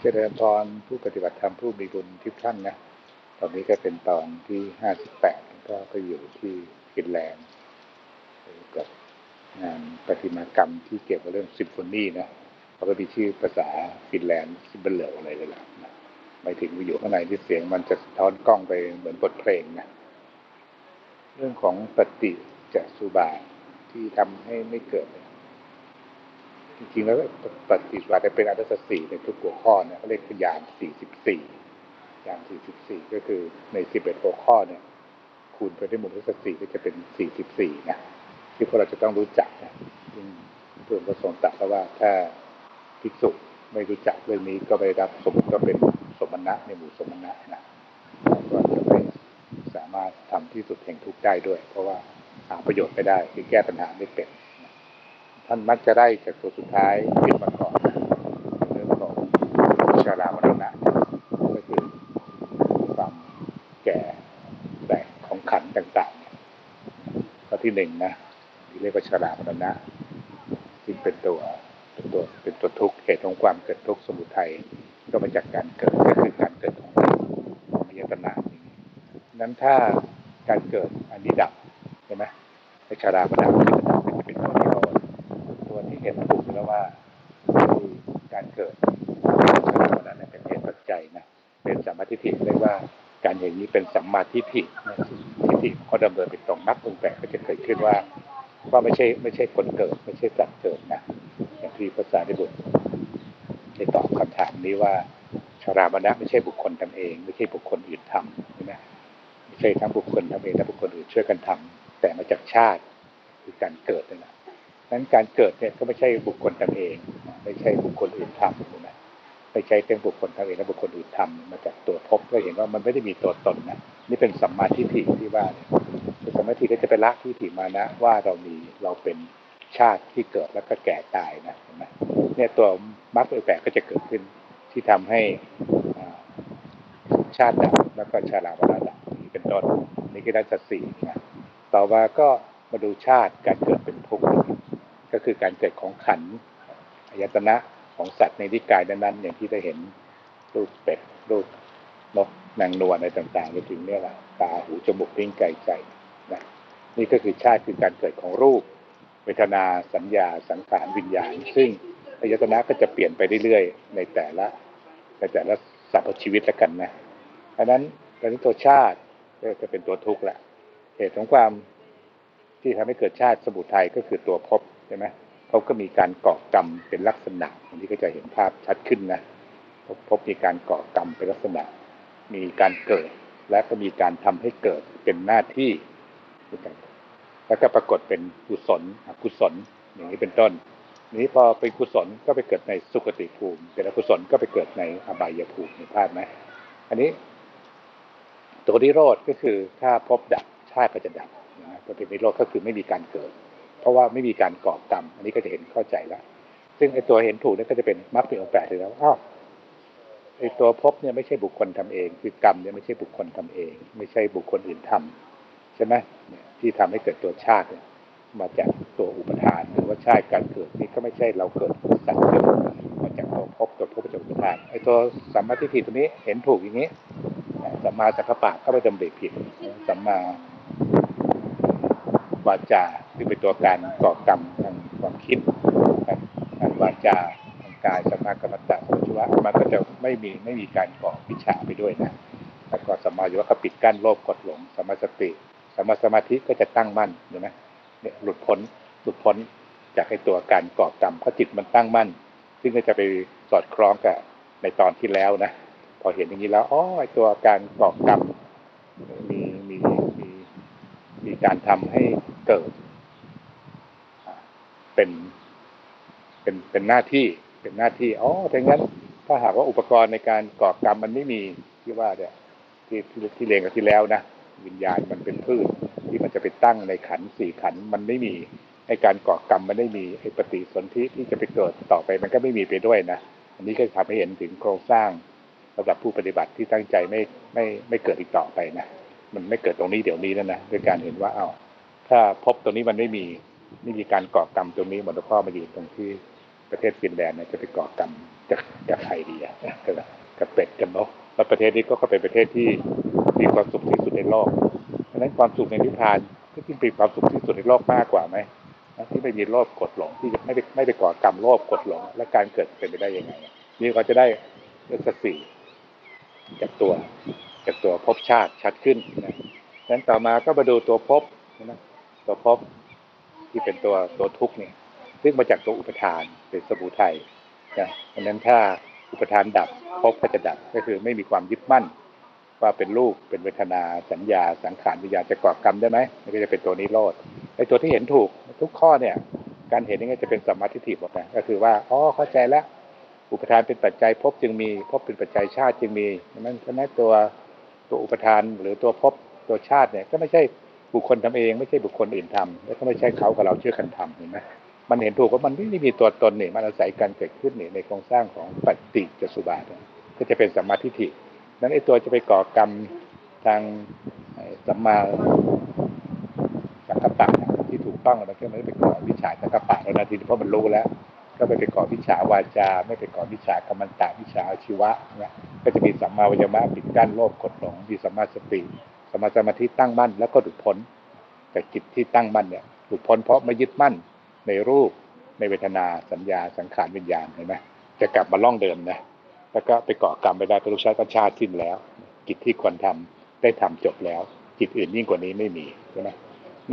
เจริญพรผู้ปฏิบัติธรรมผู้มีบุญทุกท่านนะ ตอนนี้ก็เป็นตอนที่ห้าสิบแปดก็ไปอยู่ที่ฟินแลนด์กับงานประติมากรรมที่เกี่ยวกับเรื่องซิมโฟนีนะเขาก็มีชื่อภาษาฟินแลนด์ซิมเบลเลอะไรเลยล่ะนะหมายถึงอยู่ข้างในที่เสียงมันจะสะท้อนกล้องไปเหมือนบทเพลงนะ เรื่องของปฏิจจสุบาทที่ทำให้ไม่เกิด จริงๆแล้วปฏิสุบาทจะเป็นอัตถสี่ในทุกหัวข้อเนี่ยเขาเรียกพยานสี่สิบสี่อย่างสี่สิบสี่ก็คือในสิบเอ็ดหัวข้อเนี่ย คูณไปด้วยมูลค่าสี่ก็จะเป็นสี่สิบสี่นะที่พวกเราจะต้องรู้จักนะซึ่งเพื่อนก็ทรงตรัสแล้วว่าถ้าภิกษุไม่รู้จักเรื่องนี้ก็ไม่ได้รับสมก็เป็นสมณะในหมู่สมณะนะก็จะไม่สามารถทำที่สุดแห่งทุกข์ได้ด้วย เพราะว่าหาประโยชน์ไม่ได้คือแก้ปัญหาไม่เป็น ท่านมักจะได้จากตัวสุดท้ายขึ้นมาก่อนเรื่องของชารามรณะก็คือความแก่แตกของขันต่างๆข้อที่หนึ่งนะที่เรียกว่าชารามรณะซึ่งเป็นตัวเป็นตัวเป็นตัวทุกข์เหตุของความเกิดทุกข์สมุทัยก็มาจากการเกิดก็คือการเกิดของของอายตนะอย่างนี้นั้นถ้าการเกิดอันนี้ดับใช่ไหมไอชารามรณะก็จะดับมันจะเป็นตั วที่เราตัวที่เห็นถูกแล้วว่าคือการเกิดชรามรณะนี่ยเป็นเหตุปัจจัยนะเป็นสัมมาทิฏฐิเรียกว่าการเห็นนี้เป็นสัมมาทิฏฐิทิฏฐิเขาดำเนินเป็นตรงมรรคองแปดก็จะเกิดขึ้นว่าว่าไม่ใช่ไม่ใช่คนเกิด ไม่ใช่สัตว์เกิดนะอย่างที่ภาษาได้บุตรได้ตอบคำถามนี้ว่าชรามณะไม่ใช่บุคคลทำเอง ไม่ใช่บุคคลอื่นทำใช่ไหมไม่ใช่ทั้งบุคคลทำเองและบุคคลอื่นช่วยกันทำแต่มาจากชาติคือการเกิดนั่นแหละ นั้นการเกิดเนี่ยก็ไม่ใช่บุคคลทำเอง ไม่ใช่บุคคลอื่นทำใช่ไหมไม่ใช่เป็นบุคคลทำเองและบุคคลอื่นทำมาจากตัวพบก็เห็นว่ามันไม่ได้มีตัวตนนะนี่เป็นสัมมาทิฏฐิที่ว่าเนี่ยคือสมมติก็จะไปละที่ถิมานะ ว่าเรามีเราเป็นชาติที่เกิดแล้วก็แก่ตายนะเห็นไหมเนี่ยตัวมรรคแปลกก็จะเกิดขึ้นที่ทำให้ชาติดับแล้วก็ชาลาวราดับนี่เป็นต้นนี่คือด้านสี่นะต่อมาก็มาดูชาติการเกิดเป็นทุกข์ ก็คือการเกิดของขันอายตนะของสัตว์ในนิกายนั้นๆอย่างที่ได้เห็นรูปเป็ดรูปนกนางนวลอะไรต่างๆไปถึงเนี่ยแหละตาหูจมูกลิ้นกายใจนะนี่ก็คือชาติคือการเกิดของรูป เวทนาสัญญาสังขารวิญญาณ ซึ่งอายตนะก็จะเปลี่ยนไปเรื่อยๆ ในแต่ละในแต่ละสรรพชีวิตแล้วกันนะอันนั้นตอนนี้ตัวชาติก็จะเป็นตัวทุกข์ละเหตุของความที่ทำให้เกิดชาติสมุทัยก็คือตัวภพ ช่ไหมภพก็มีการก่อกรรมเป็นลักษณะอันนี้ก็จะเห็นภาพชัดขึ้นนะพภพมีการก่อกรรมเป็นลักษณะ มีการเกิด และก็มีการทำให้เกิดเป็นหน้าที่แล้วก็ปรากฏเป็นกุศลอกุศลอย่างนี้เป็นต้น นี้พอเป็นกุศลก็ไปเกิดในสุคติภูมิเป็นอกุศลก็ไปเกิดในอบายภูมิเห็นภาพไหมอันนี้ ตัวนิโรธก็คือถ้าพบดับชาติก็จะดับนะตัวเป็นนิโรธก็คือไม่มีการเกิด เพราะว่าไม่มีการก่อกรรม อันนี้ก็จะเห็นเข้าใจแล้ว ซึ่งไอ้ตัวเห็นถูกนี่ก็จะเป็นมรรคเป็นองค์แปดเลยแล้วอ้าวไอ้ตัวพบเนี่ยไม่ใช่บุคคลทำเอง คือกรรมเนี่ยไม่ใช่บุคคลทำเอง ไม่ใช่บุคคลอื่นทำใช่ไหมเนี่ที่ทำให้เกิดตัวชาติเนี่ยมาจากตัวอุปทานหรือว่าชาติการเกิดนี่ก็ไม่ใช่เราเกิดสัตว์เกิดมาจากตัวภพตัวภพจากอุปทานไอ้ตัวสัมมาทิฏฐิตัวนี้เห็นถูกอย่างนี้สัมมาสังกัปปะเข้าไปดำริผิดสัมมา วาจาคือเป็นตัวการก่อกรรมทางความคิดทางวาจาทางกายสมากรรมตะสัมชีวะมันก็จะไม่มีไม่มีการก่อวิชาไปด้วยนะแล้วก็สมาอยู่ว่าก็ปิดกั้นโลภกดหลงสมาสติสมาสมาธิก็จะตั้งมั่นเห็นไหมเนี่ยหลุดพ้นหลุดพ้นจากไอ้ตัวการก่อกรรมเพราะจิตมันตั้งมั่น ซึ่งก็จะไปสอดคล้องกับในตอนที่แล้วนะพอเห็นอย่างนี้แล้วอ๋อไอ้ตัวการก่อกรรมมีมีมีมีการทำให้ เกิด เป็นเป็นเป็นหน้าที่เป็นหน้าที่อ๋อถ้างั้น ถ้าหากว่าอุปกรณ์ในการก่อกรรมมันไม่มีที่ว่าเนี่ยที่ที่ที่เรียนกับที่แล้วนะวิญญาณมันเป็นพืชที่มันจะไปตั้งในขันสี่ขันมันไม่มีไอการก่อกรรมมันไม่มีไอปฏิสนธิที่จะไปเกิดต่อไปมันก็ไม่มีไปด้วยนะอันนี้ก็ทำให้เห็นถึงโครงสร้างสำหรับผู้ปฏิบัติที่ตั้งใจไม่ไม่ไม่เกิดอีกต่อไปนะมันไม่เกิดตรงนี้เดี๋ยวนี้แล้วนะด้วยการเห็นว่าเอา้า ถ้าพบตรงนี้มันไม่มีไม่มีการก่อกรรมตรงนี้เหมือนหลวงพ่อมาอยู่ตรงที่ประเทศฟินแลนด์เนี่ยจะไปก่อกรรมกับกับใครดีอะกับกับเป็ดกับนกแล้วประเทศนี้ก็ก็เป็นประเทศที่มีความสุขที่สุดในโลกเพราะฉะนั้นความสุขในนิพพานก็จึงเป็นความสุขที่สุดในโลกมากกว่าไหมที่ไม่มีโลภกดหลงที่จะไม่ไปไม่ไปก่อกรรมโลภกดหลง และการเกิดเป็นไปได้ยังไงนี่ก็จะได้เรื่องสติจากตัวจากตัวภพชาติชัดขึ้นนะนั้นต่อมาก็มาดูตัวภพนะ ตัวภพที่เป็นตัวตัวทุกข์เนี่ยซึ่งมาจากตัวอุปทานเป็นสมุทัยนะดังนั้นถ้าอุปทานดับภพก็จะดับก็คือไม่มีความยึดมั่น ว่าเป็นรูปเป็นเวทนาสัญญาสังขารวิญญาณจะก่อกรรมได้ไหมมันก็จะเป็นตัวนิโรธไอ้ตัวที่เห็นถูกทุกข้อเนี่ย การเห็นนี่ก็จะเป็นสัมมาทิฏฐิหมดนะก็คือว่าอ๋อเข้าใจแล้วอุปทานเป็นปัจจัยภพจึงมีภพเป็นปัจจัยชาติจึงมีนั้นเพราะฉะนั้นตัวตัวอุปทานหรือตัวภพตัวชาติเนี่ยก็ไม่ใช่ บุคคลทำเองไม่ใช่บุคคลอื่นทำแล้วก็ไม่ใช่เขากับเราเชื่อกันทำเห็นไหมมันเห็นถูกว่ามันไม่ได้มีตัวตนนี่มันอาศัยการเกิดขึ้นนี่ในโครงสร้างของปฏิจจสุบาทเนี่ยก็จะเป็นสัมมาทิฏฐินั้นไอ้ตัวจะไปก่อกรรมทางสัมมาสังกัปปะที่ถูกต้องแล้วก็ไม่ได้ไปก่อวิชาสังกัปปะแล้วนะทีเพราะมันรู้แล้ว ก็ไม่ไปก่อวิชาวาจา ไม่ไปก่อวิชากรรมันตะวิชาอาชีวะเนี่ยก็จะมีสัมมาวิญญามะปิดกั้นโลภกดหลงมีสัมมาสติ มาสมาธิตั้งมั่นแล้วก็หลุดพ้นแต่จิตที่ตั้งมั่นเนี่ยหลุดพ้นเพราะไม่ยึดมั่นในรูปในเวทนาสัญญาสังขารวิญญาณเห็นไหมจะกลับมาล่องเดิมนะแล้วก็ไปเกาะกรรมไปได้เป็นลูกชาติก็ชาติสิ้นแล้ว กิจที่ควรทำได้ทำจบแล้ว กิจอื่นยิ่งกว่านี้ไม่มีใช่ไหม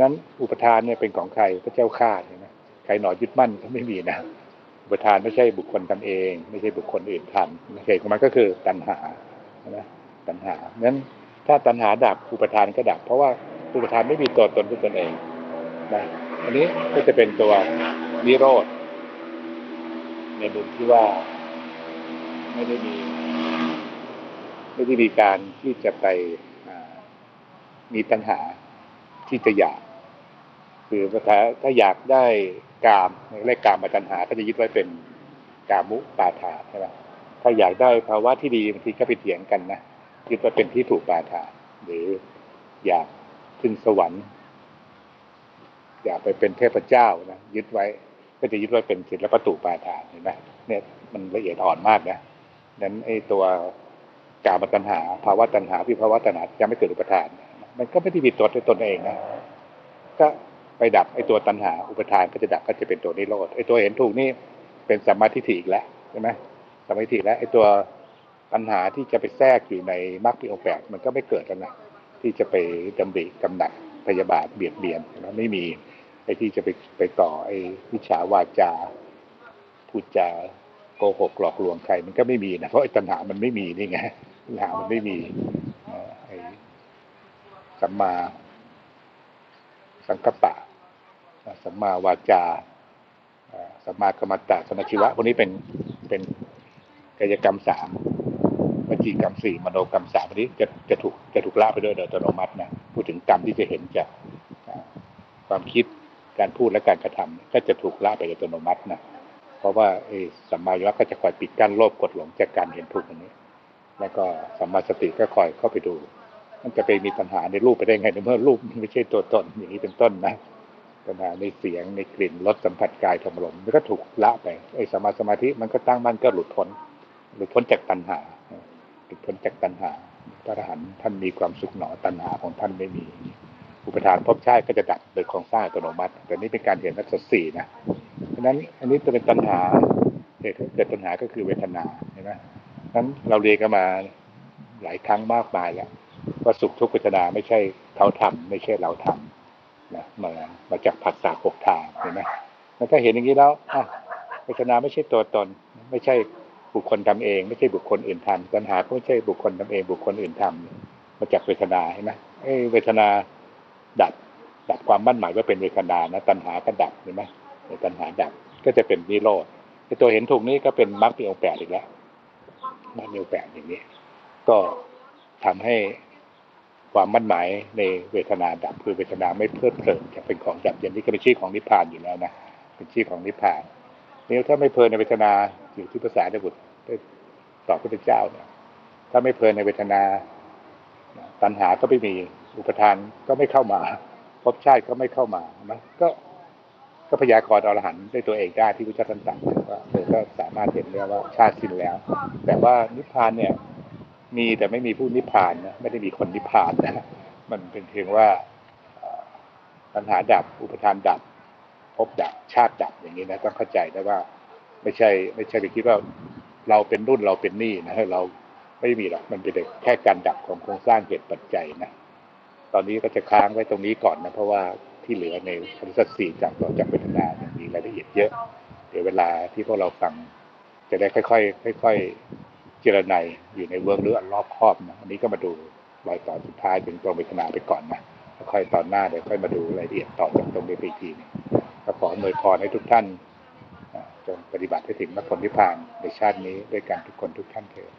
นั้นอุปทานเนี่ยเป็นของใครพระเจ้าข้าใช่ไหมใครหนอยึดมั่นก็ไม่มีนะอุปทานไม่ใช่บุคคลทำเอง ไม่ใช่บุคคลอื่นทำเหตุของมันก็คือตัณหาใช่ไหมตัณหานั้น ถ้าตัณหาดับอุปทานก็ดับ เพราะว่าอุปทานไม่มีตัวตนด้วยตนเองนะอันนี้ก็จะเป็นตัวนิโรธในมุมที่ว่าไม่ได้มีไม่ได้มีการที่จะไปมีปัญหาที่จะอยาก คือถ้าถ้าอยากได้กามเรียกกามมาตัญหา ก็จะยึดไว้เป็นกามุปาทาใช่ไหมถ้าอยากได้ภาวะที่ดีบางทีก็ไปเถียงกันนะ ยึดว่าเป็นที่ถูกปาทานหรืออยากขึ้นสวรรค์ อยากไปเป็นเทพเจ้านะยึดไว้ ก็จะยึดไว้เป็นศิลปตุปาทานเห็นไหมเนี่ยมันละเอียดอ่อนมากนะนั้นไอ้ตัวกามตัณหาภาวะตัณหาวิภาวะตัณหายังไม่เกิดอุปทาน มันก็ไม่ได้มีตัวในตนเองนะก็ไปดับไอ้ตัวตัณหาอุปทานก็จะดับก็จะเป็นตัวนิโรธไอ้ตัวเห็นถูกนี่เป็นสัมมาทิฏฐิอีกแล้วใช่ไหมสัมมาทิฏฐิแล้วไอ้ตัว ปัญหาที่จะไปแทรกอยู่ในมรรคที่องแปดมันก็ไม่เกิดแล้วนะที่จะไปดำริกำหนัดพยาบาทเบียดเบียนนะไม่มีไอ้ที่จะไปไปต่อไอ้วิชาวาจาพูดจาโกหกหลอกลวงใครมันก็ไม่มีนะเพราะไอ้ตัณหามันไม่มีนี่ไงตัณหามันไม่มีอ่อไอ้สัมมาสังกัปปะสัมมาวาจาสัมมากรรมตะสมาชีวะพวกนี้เป็นเป็นกายกรรมสามีกรรมสี่มโนกรรมสามนี้จะจะถูกจะถูกละไปด้วยโดยอัตโนมัตินะพูดถึงกรรมที่จะเห็นจากความคิดการพูดและการกระทำก็จะถูกละไปโดยอัตโนมัตินะเพราะว่าสัมมายวะก็จะคอยปิดกั้นโลภกดหลงจากการเห็นถูกอย่างนี้ แล้วก็สัมมาสติก็คอยเข้าไปดู มันจะไปมีปัญหาในรูปไปได้ไงในเมื่อรูปไม่ใช่ตัวตนอย่างนี้เป็นต้นนะปัญหาในเสียงในกลิ่นรสสัมผัสกายธรรมลมมันก็ถูกละไปไอ้สมาสมาธิมันก็ตั้งมั่นก็หลุดพ้นหลุดพ้นจากตัณหา พ้นจากตัณหา พระอรหันต์ท่านมีความสุขหนอตัณหาของท่านไม่มี อุปทานภพชาติก็จะดับโดยโครงสร้างอัตโนมัติ แต่นี่เป็นการเห็นลักษณะสี่นะ เพราะนั้นอันนี้จะเป็นตัณหาเหตุเกิดตัณหาก็คือเวทนาเห็นไหมนั้นเราเรียนกันมาหลายครั้งมากมายแล้วว่าสุขทุกข์เวทนาไม่ใช่เขาทำไม่ใช่เราทำนะมามาจากผัสสะหกทางเห็นไหมแล้วถ้าเห็นอย่างนี้แล้วอะเวทนาไม่ใช่ตัวตน ไม่ใช่ บุคคลทำเอง ไม่ใช่บุคคลอื่นทำตัณหาก็ไม่ใช่บุคคลทำเอง บุคคลอื่นทำมาจากเวทนาเห็นไหมเวทนาดับ ดับความมั่นหมายว่าเป็นเวทนานะตัณหาก็ดับเห็นไหมตัณหาดับก็จะเป็นนิโรธไอตัวเห็นถูกนี้ก็เป็นมรรคมีองแปดอีกแล้วมรรคมีองแปดอย่างนี้ ก็ทำให้ความมั่นหมายในเวทนาดับคือเวทนาไม่เพลิดเพลินจะเป็นของดับอย่างนี้ก็เป็นชื่อของนิพพานอยู่แล้วนะเป็นชื่อของนิพพานนี่ถ้าไม่เพลินในเวทนาอยู่ที่ภาษาได้บุตร ต่อพระพุทธเจ้าเนี่ยถ้าไม่เพลินในเวทนาตัณหาก็ไม่มีอุปทานก็ไม่เข้ามาภพชาติก็ไม่เข้ามานะก็ก็พยากรณ์อรหันต์ด้วยตัวเองได้ที่พระเจ้าท่านตรัสว่าเธอก็สามารถเห็นได้ว่าชาติสิ้นแล้ว แต่ว่านิพพานเนี่ย มีแต่ไม่มีผู้นิพพานนะไม่ได้มีคนนิพพานนะมันเป็นเพียงว่าปัญหาดับ อุปทานดับภพดับชาติดับอย่างนี้นะต้องเข้าใจนะว่า ไม่ใช่ ไม่ใช่ไปคิดว่า เราเป็นรุ่นเราเป็นนี่นะเราไม่มีหรอกมันเป็นแค่การดับของโครงสร้างเหตุปัจจัยนะตอนนี้ก็จะค้างไว้ตรงนี้ก่อนนะ เพราะว่าที่เหลือในคำสัตสี่จากต่อจากเวทนาเนี่ยมีรายละเอียดเยอะ เดี๋ยวเวลาที่พวกเราฟัง จะได้ค่อยๆค่อยๆเจรไนอยู่ในเวิร์กหรืออันรอบครอบนะอันนี้ก็มาดูรอยต่อสุดท้ายถึงตรงเวทนาไปก่อนนะแล้วค่อยตอนหน้าเดี๋ยวค่อยมาดูรายละเอียดต่อจากตรงนี้ไปอีกทีนึงขออวยพรให้ทุกท่าน จงปฏิบัติให้ถึงมรรคผลนิพพานในชาตินี้ด้วยการทุกคนทุกท่านเถิด